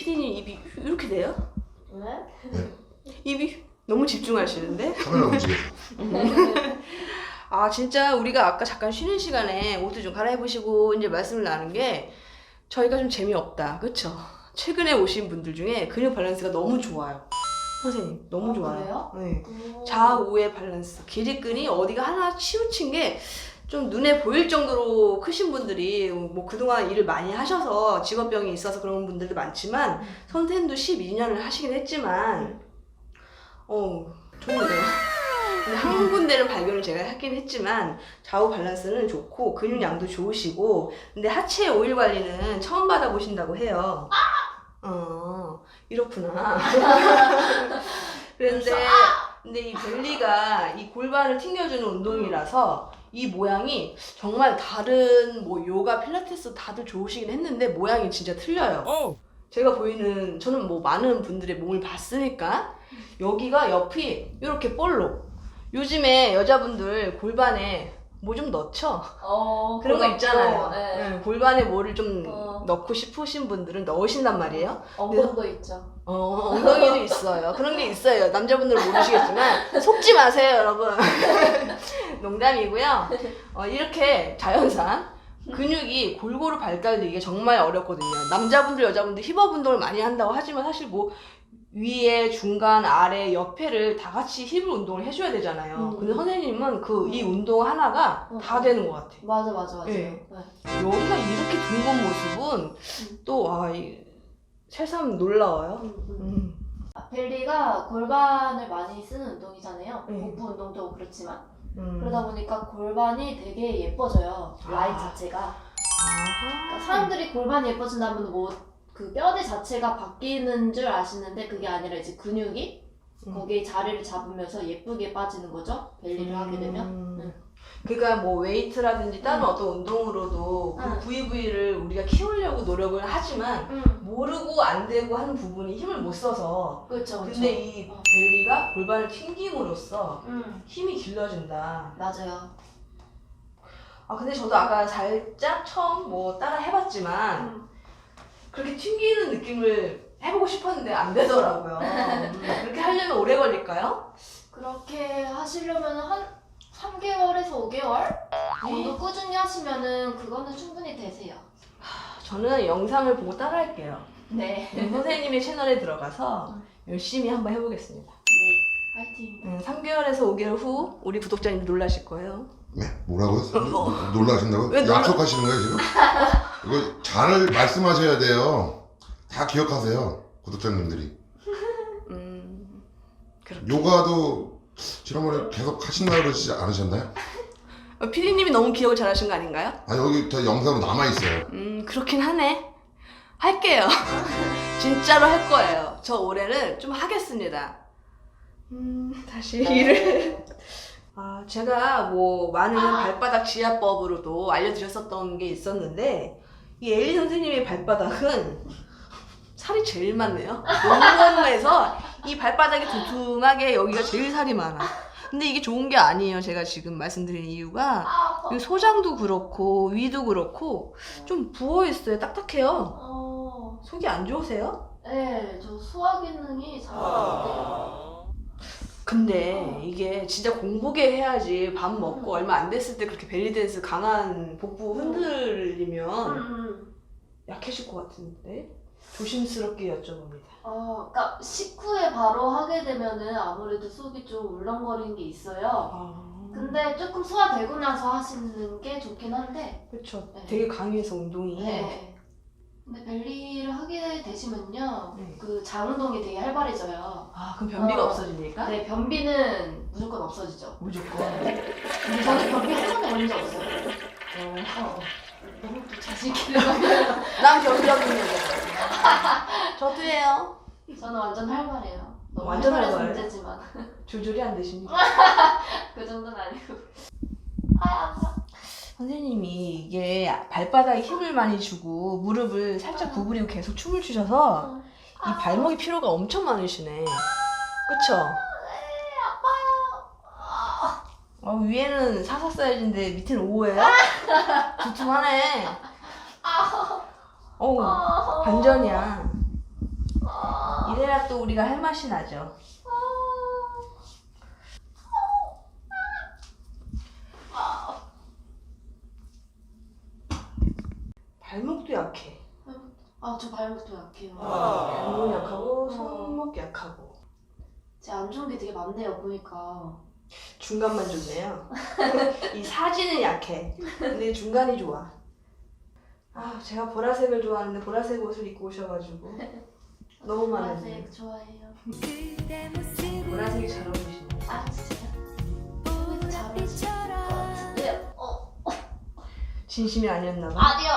피디님 입이 이렇게 돼요? 왜? 입이 너무 집중하시는데? 카메라 움직여서. 아 진짜 우리가 아까 잠깐 쉬는 시간에 옷도 좀 갈아입으시고 이제 말씀을 나눈 게 저희가 좀 재미없다 그쵸? 최근에 오신 분들 중에 근육 밸런스가 너무 좋아요 선생님 너무 아, 좋아요 그래요? 네. 오. 좌우의 밸런스 길이끈이 어디가 하나 치우친 게 좀 눈에 보일 정도로 크신 분들이 뭐 그동안 일을 많이 하셔서 직업병이 있어서 그런 분들도 많지만 음. 선생님도 12년을 하시긴 했지만 어 좋은데요 근데 한 군데는 발견을 제가 하긴 했지만 좌우 밸런스는 좋고 근육량도 좋으시고 근데 하체 오일 관리는 처음 받아보신다고 해요 어 이렇구나 그런데 근데 이 벨리가 이 골반을 튕겨주는 운동이라서 이 모양이 정말 다른 뭐 요가 필라테스 다들 좋으시긴 했는데 모양이 진짜 틀려요. 제가 보이는 저는 뭐 많은 분들의 몸을 봤으니까 여기가 옆이 이렇게 볼록. 요즘에 여자분들 골반에 뭐 좀 넣죠? 어, 그런 거 있잖아요. 네. 네, 골반에 뭐를 좀 어. 넣고 싶으신 분들은 넣으신단 말이에요. 엉덩도 있죠. 어, 엉덩이도 있어요. 그런 게 있어요. 남자분들은 모르시겠지만 속지 마세요, 여러분. 농담이고요. 어, 이렇게 자연산 근육이 골고루 발달되기가 정말 어렵거든요. 남자분들, 여자분들 힙업 운동을 많이 한다고 하지만 사실 뭐 위에, 중간, 아래, 옆에를 다 같이 힙을 운동을 해줘야 되잖아요. 음. 근데 선생님은 그 이 운동 하나가 음. 다 되는 것 같아요. 맞아, 맞아, 맞아. 네. 네. 여기가 이렇게 둥근 모습은 또, 아, 이, 새삼 놀라워요. 음, 음. 음. 아, 벨리가 골반을 많이 쓰는 운동이잖아요. 네. 복부 운동도 그렇지만. 음. 그러다 보니까 골반이 되게 예뻐져요. 라인 아. 자체가. 그러니까 사람들이 골반이 예뻐진다면 뭐 그 뼈대 자체가 바뀌는 줄 아시는데 그게 아니라 이제 근육이 음. 거기에 자리를 잡으면서 예쁘게 빠지는 거죠. 벨리를 하게 되면. 음. 응. 그러니까 뭐 웨이트라든지 다른 음. 어떤 운동으로도 그 응. 부위 부위를 우리가 키우려고 노력을 하지만 응. 모르고 안 되고 하는 부분이 힘을 못 써서 그렇죠. 그렇죠. 근데 이 어. 벨리가 골반을 튕김으로써 응. 힘이 길러진다. 맞아요. 아 근데 저도 아까 살짝 처음 뭐 따라 해봤지만 응. 그렇게 튕기는 느낌을 해보고 싶었는데 안 되더라고요. 음, 그렇게 하려면 오래 걸릴까요? 그렇게 하시려면 한 3개월에서 5개월 정도 꾸준히 하시면은 그거는 충분히 되세요. 저는 영상을 보고 따라할게요. 네. 음, 선생님의 채널에 들어가서 음. 열심히 한번 해보겠습니다. 네. 파이팅. 음, 3개월에서 5개월 후 우리 구독자님 놀라실 거예요. 네, 뭐라고요? 놀라신다고요? 왜 놀라- 약속하시는 거예요 지금? 이거 잘 말씀하셔야 돼요. 다 기억하세요, 구독자님들이. 음, 그렇게. 요가도 지난번에 계속 하신다고 그러지 않으셨나요? 어, 피디님이 너무 기억을 잘하신 거 아닌가요? 아 여기 다 영상 남아 있어요. 음, 그렇긴 하네. 할게요. 진짜로 할 거예요. 저 올해는 좀 하겠습니다. 음, 다시 일을. 아, 제가 뭐 많은 발바닥 지압법으로도 알려드렸었던 게 있었는데, 이 엘리 선생님의 발바닥은 살이 제일 많네요. 온몸에서 이 발바닥이 두툼하게 여기가 제일 살이 많아. 근데 이게 좋은 게 아니에요. 제가 지금 말씀드린 이유가 이 소장도 그렇고 위도 그렇고 좀 부어 있어요. 딱딱해요. 어, 속이 안 좋으세요? 네, 저 소화 기능이 잘 안 돼요. 근데 이게 진짜 공복에 해야지 밥 먹고 얼마 안 됐을 때 그렇게 벨리댄스 강한 복부 흔들리면 음. 약해질 것 같은데 조심스럽게 여쭤봅니다. 어, 그러니까 식후에 바로 하게 되면은 아무래도 속이 좀 울렁거리는 게 있어요. 아, 근데 조금 소화되고 나서 하시는 게 좋긴 한데. 그렇죠. 네. 되게 강해서 운동이. 네. 근데 벨리를 하게 되시면요, 네. 그 장운동이 되게 활발해져요. 아 그럼 변비가 어. 없어지니까? 네, 변비는 무조건 없어지죠. 무조건. 근데 저는 변비 한 번도 걸린 적 없어요. 어. 어, 너무 또 자신있게 생각해요. 난 변비 없는 여자. 저도 해요. 저는 완전 활발해요. 너무 완전 활발해서 활발해? 문제지만 조절이 안 되십니까? 그 정도는 아니고. 아, 아파. 선생님이 이게 발바닥에 힘을 많이 주고 무릎을 살짝 구부리고 계속 춤을 추셔서 이 발목이 피로가 엄청 많으시네. 그쵸? 어, 위에는 사사 사이즈인데 밑에는 5예요? 두툼하네. 어우 아, 반전이야. 아, 이래야 또 우리가 할 맛이 나죠. 발목도 약해. 아, 저 발목도 약해요. 발목 약하고 어. 손목 약하고 제 안 좋은 게 되게 많네요, 보니까. 중간만 좋네요. 이 사진은 약해. 근데 중간이 좋아. 아 제가 보라색을 좋아하는데 보라색 옷을 입고 오셔가지고 너무 많은데 보라색 좋아해요. 보라색이 잘 어울리시네. 아? 너무 잘 어울리실 것 같은데? 어, 진심이 아니었나 봐. 아니요.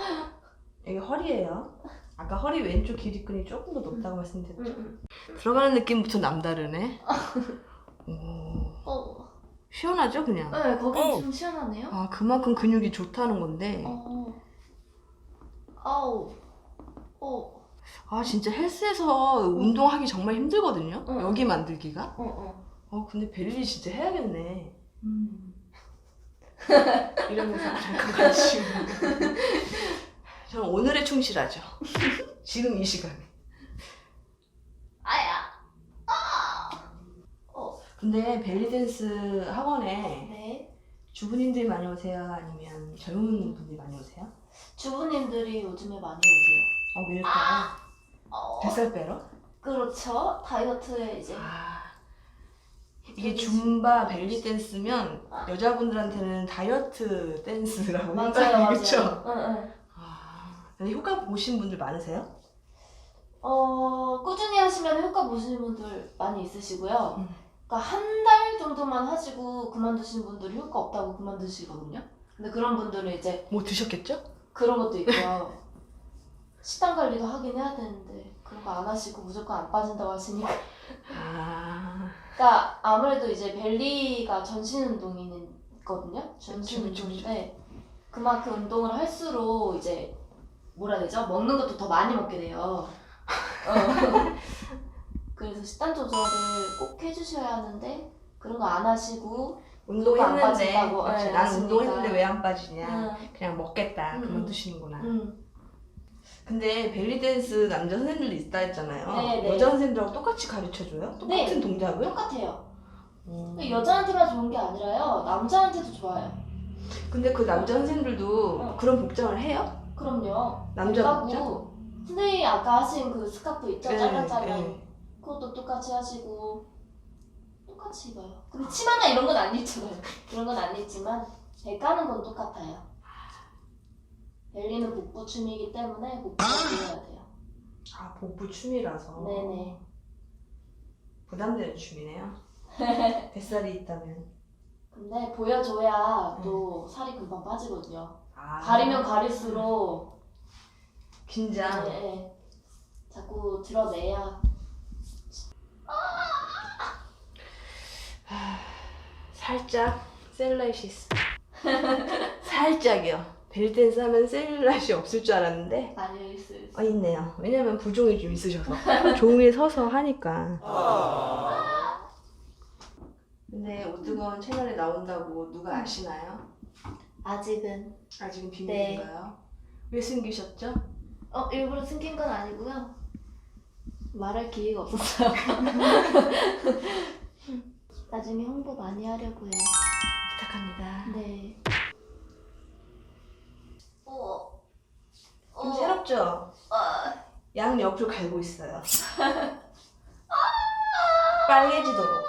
이게 허리예요. 아까 허리 왼쪽 길이끈이 조금 더 높다고 말씀드렸죠. 응, 응. 들어가는 느낌부터 남다르네. 오, 어, 시원하죠 그냥. 네, 거긴 좀 시원하네요. 아 그만큼 근육이 좋다는 건데. 어, 아우, 어, 아 진짜 헬스에서 운동하기 정말 힘들거든요. 응. 여기 만들기가. 어, 어. 어 근데 벨리 진짜 해야겠네. 음. 이러면서 잠깐 같이. 저는 오늘에 충실하죠. 지금 이 시간에. 아야. 근데 벨리 댄스 학원에 네. 주부님들이 많이 오세요? 아니면 젊은 분들이 많이 오세요? 주부님들이 요즘에 많이 오세요. 어 왜일까요? 어, 뱃살 빼러? 그렇죠. 다이어트에 이제 아 이게 줌바 벨리 댄스면 여자분들한테는 다이어트 댄스라고 맞아요, 맞아요. 그쵸? 응, 응. 아 근데 효과 보신 분들 많으세요? 어, 꾸준히 하시면 효과 보시는 분들 많이 있으시고요. 음. 그러니까 한 달 정도만 하시고 그만두시는 분들이 효과 없다고 그만두시거든요. 근데 그런 분들은 이제 뭐 드셨겠죠? 그런 것도 있고요. 식단 관리도 하긴 해야 되는데 그런 거 안 하시고 무조건 안 빠진다고 하시니까. 아 그러니까 아무래도 이제 벨리가 전신 운동이거든요. 전신 그쵸, 그쵸, 운동인데 그만큼 운동을 할수록 이제 뭐라 해야 되죠? 먹는 것도 더 많이 먹게 돼요. 어. 그래서 식단 조절을 꼭 해주셔야 하는데 그런 거 안 하시고 안 운동했는데 빠진다고, 그렇지, 네, 난. 운동했는데 왜 안 빠지냐 응, 그냥 먹겠다 음, 그만두시는구나 응. 근데 벨리 댄스 남자 선생님들도 있다 했잖아요 네, 네. 여자 선생님들하고 똑같이 가르쳐줘요? 똑같은 네. 동작을? 똑같아요. 음. 여자한테만 좋은 게 아니라요. 남자한테도 좋아요. 근데 그 남자 선생님들도 어. 그런 복장을 해요? 그럼요. 남자 복장? 선생님이 아까 하신 그 스카프 있죠? 네, 잘라잘라. 네. 그것도 똑같이 하시고 똑같이 입어요. 근데 치마나 이런 건 안 입잖아요. 그런 건 안 입지만 배 까는 건 똑같아요. 벨리는 복부 춤이기 때문에 복부가 보여야 돼요. 아 복부 춤이라서 네네. 부담되는 춤이네요 뱃살이 있다면 근데 보여줘야 또 살이 금방 빠지거든요. 아. 가리면 가릴수록 긴장 네, 네. 자꾸 드러내야 살짝 셀룰라이시스 살짝이요 벨댄스 하면 셀룰라이시 없을 줄 알았는데 많이 있을 수 어, 있네요 왜냐면 부종이 좀 있으셔서 종이에 서서 하니까 근데 오뜨건 채널에 나온다고 누가 아시나요? 아직은 아직은 비밀인가요? 왜 숨기셨죠? 어 일부러 숨긴 건 아니고요. 말할 기회가 없었어요. 나중에 홍보 많이 하려고요. 부탁합니다 네. 좀 새롭죠? 아, 양 옆을 갈고 있어요. 빨개지도록.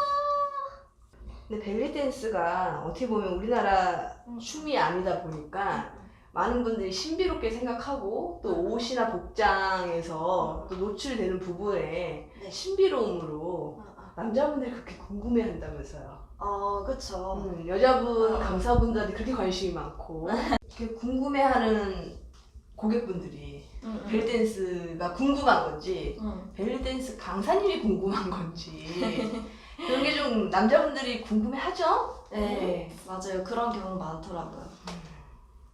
근데 벨리 댄스가 어떻게 보면 우리나라 춤이 아니다 보니까 많은 분들이 신비롭게 생각하고 또 옷이나 복장에서 또 노출되는 부분에 네. 신비로움으로 남자분들이 그렇게 궁금해 한다면서요. 어, 그쵸. 음, 여자분 어. 강사분들한테 그렇게 관심이 많고 이렇게 궁금해하는 고객분들이 응, 벨리 댄스가 궁금한 건지 응. 벨리 댄스 강사님이 궁금한 건지 그런 게 좀 남자분들이 궁금해하죠? 네, 맞아요. 그런 경우 많더라고요.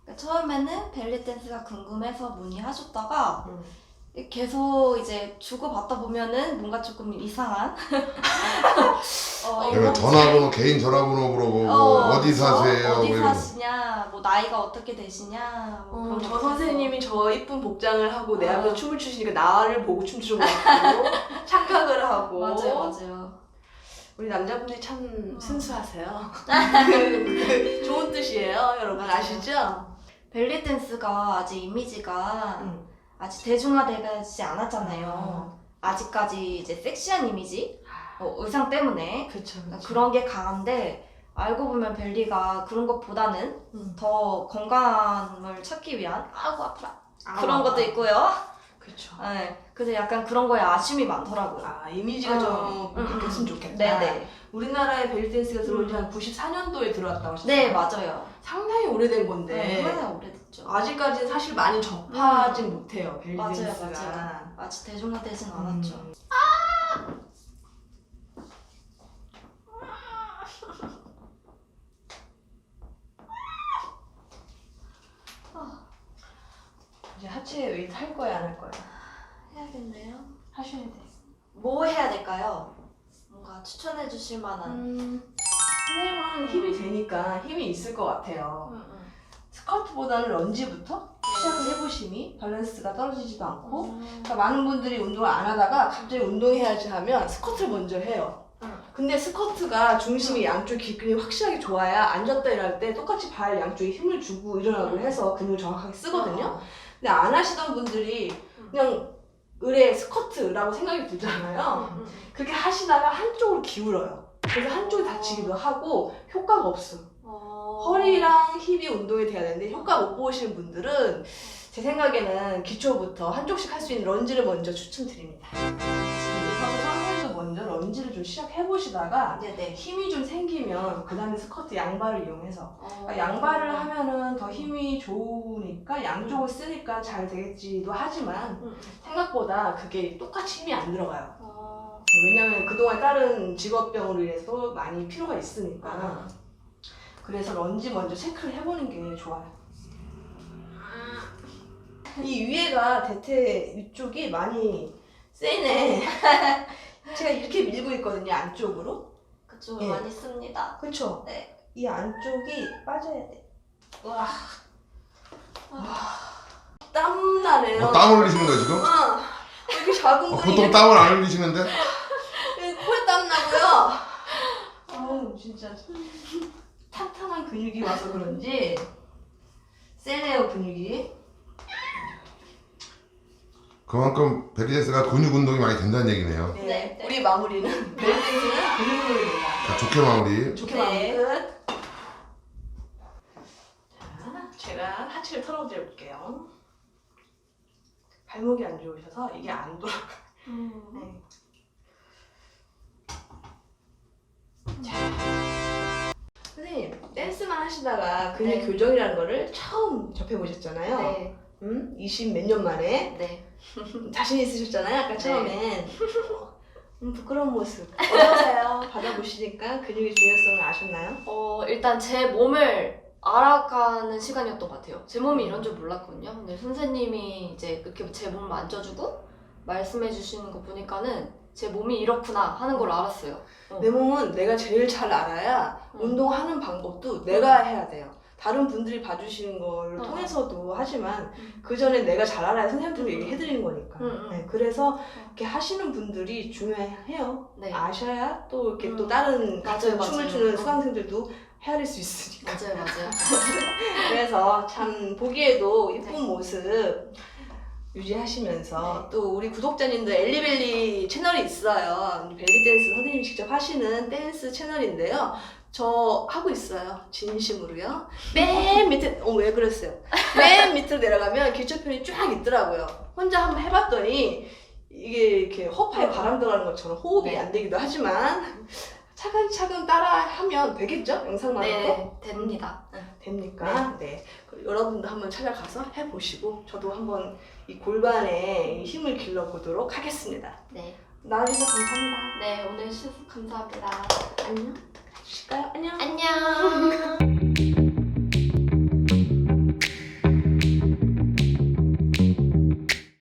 그러니까 처음에는 벨리 댄스가 궁금해서 문의하셨다가 음. 계속 이제 주고받다 보면은 뭔가 조금 이상한. 어, 그러면 전화번호 개인 전화번호 물어보고 어, 디? 사세요? 어디 뭐 이런 거. 사시냐, 뭐 나이가 어떻게 되시냐. 뭐 어, 그런 저 거 선생님이 저 이쁜 복장을 하고 내 어. 앞에서 춤을 추시니까 나를 보고 춤추는 것 같고 착각을 하고 맞아요, 맞아요. 우리 남자분들이 참 어. 순수하세요. 그 좋은 뜻이에요, 여러분. 아시죠? 벨리 댄스가 아직 이미지가 응. 아직 대중화되지 않았잖아요. 아직까지 이제 섹시한 이미지, 어, 의상 때문에 그쵸, 그쵸. 그런 게 강한데 알고 보면 벨리가 그런 것보다는 음. 더 건강함을 찾기 위한 아구 아프다 아, 그런 것도 있고요. 그쵸. 네, 그래서 약간 그런 거에 아쉬움이 많더라고요. 아 이미지가 어. 좀 음, 바뀌었으면 좋겠다. 네네. 우리나라에 벨리댄스가 들어온 지 음. 한 94년도에 들어왔다고 하셨어요. 네, 맞아요. 상당히 오래된 네, 건데 얼마나 오래됐죠. 아직까지 사실 많이 접하진 못해요 맞아요, 벨리댄스가. 맞아요. 아직 대중화되진 음. 않았죠. 이 제 하체 웨이트 할 거야 안할 거야? 해야겠네요. 하셔야 돼. 뭐 해야 될까요? 뭔가 추천해 주실 만한. 음, 선생님은 힘이 되니까 힘이 있을 것 같아요. 음, 음. 스쿼트보다는 런지부터 시작을 해보심이 밸런스가 떨어지지도 않고 음. 그러니까 많은 분들이 운동을 안 하다가 갑자기 운동해야지 하면 스쿼트를 먼저 해요. 응. 근데 스쿼트가 중심이 양쪽 기근이 확실하게 좋아야 앉았다 일어날 때 똑같이 발 양쪽에 힘을 주고 일어나고 응. 해서 근육을 정확하게 쓰거든요. 어. 근데 안 하시던 분들이 응. 그냥 의뢰 스쿼트라고 생각이 들잖아요. 음, 음. 그렇게 하시다가 한쪽으로 기울어요. 그래서 한쪽이 다치기도 하고 효과가 없어. 어. 허리랑 힙이 운동이 돼야 되는데 효과 못 보시는 분들은 제 생각에는 기초부터 한쪽씩 할 수 있는 런지를 먼저 추천드립니다. 먼저 런지를 좀 시작해 보시다가 네네. 힘이 좀 생기면 그 다음에 스쿼트 양발을 이용해서 어. 그러니까 양발을 하면은 더 힘이 좋으니까 양쪽을 쓰니까 잘 되겠지도 하지만 음, 음. 생각보다 그게 똑같이 힘이 안 들어가요. 어. 왜냐면 그동안 다른 직업병으로 인해서 많이 필요가 있으니까. 아. 그래서 런지 먼저 체크를 해보는 게 좋아요. 이 위에가 대퇴 위쪽이 많이 세네. 제가 이렇게 밀고 있거든요, 안쪽으로. 그쪽을 예. 많이 씁니다. 그쵸? 네. 이 안쪽이 빠져야 돼. 와. 와. 땀 나네요. 뭐땀 흘리시는 거예요 지금? 어, 이렇게 작은 어, 분이 보통 땀을 안 흘리시는데? 코에 땀 나고요. 아우 진짜 탄탄한 근육이 와서 그런지 세네요 근육이. 그만큼 벨리댄스가 근육 운동이 많이 된다는 얘기네요. 네. 네, 네. 우리 마무리는 벨리댄스는 근육 운동입니다. 자, 좋게 마무리. 좋게 네. 마무리 끝. 자, 제가 하체를 털어드려 볼게요. 발목이 안 좋으셔서 이게 안 돌아가. 음. 네. 선생님, 댄스만 하시다가 근육 네. 교정이라는 거를 처음 접해 보셨잖아요. 네. 음? 20 몇 년 만에. 네. 자신 있으셨잖아요, 아까 네. 처음엔. 음, 부끄러운 모습. 어떠세요? 받아보시니까 근육의 중요성을 아셨나요? 어, 일단 제 몸을 알아가는 시간이었던 것 같아요. 제 몸이 이런 줄 몰랐거든요. 근데 선생님이 이제 이렇게 제 몸을 만져주고 말씀해 주시는 거 보니까는 제 몸이 이렇구나 하는 걸 알았어요. 어. 내 몸은 내가 제일 잘 알아야 음. 운동하는 방법도 내가 해야 돼요. 다른 분들이 봐주시는 걸 어. 통해서도 하지만 음. 그 전에 내가 잘 알아야 선생님한테 음. 얘기해드리는 거니까. 음, 음. 네, 그래서 이렇게 하시는 분들이 중요해요. 네. 아셔야 또 이렇게 또 음. 다른 맞아요, 맞아요. 춤을 추는 어. 수강생들도 헤아릴 수 있으니까. 맞아요, 맞아요. 그래서 참 보기에도 이쁜 네. 모습 유지하시면서 또 우리 구독자님들 엘리벨리 채널이 있어요. 벨리 댄스 선생님이 직접 하시는 댄스 채널인데요. 저 하고 있어요. 진심으로요. 맨 밑에, 어, 왜 그랬어요? 맨 밑으로 내려가면 기초편이 쫙 있더라고요. 혼자 한번 해봤더니 이게 이렇게 허파에 바람 들어가는 것처럼 호흡이 네. 안 되기도 하지만 차근차근 따라 하면 되겠죠? 영상만으로? 네, 됩니다. 됩니까? 네. 그리고 여러분도 한번 찾아가서 해보시고 저도 한번 이 골반에 이 힘을 길러보도록 하겠습니다. 네. 나와주셔서 감사합니다. 네, 오늘 수업 감사합니다. 안녕. 주실까요? 안녕. 안녕.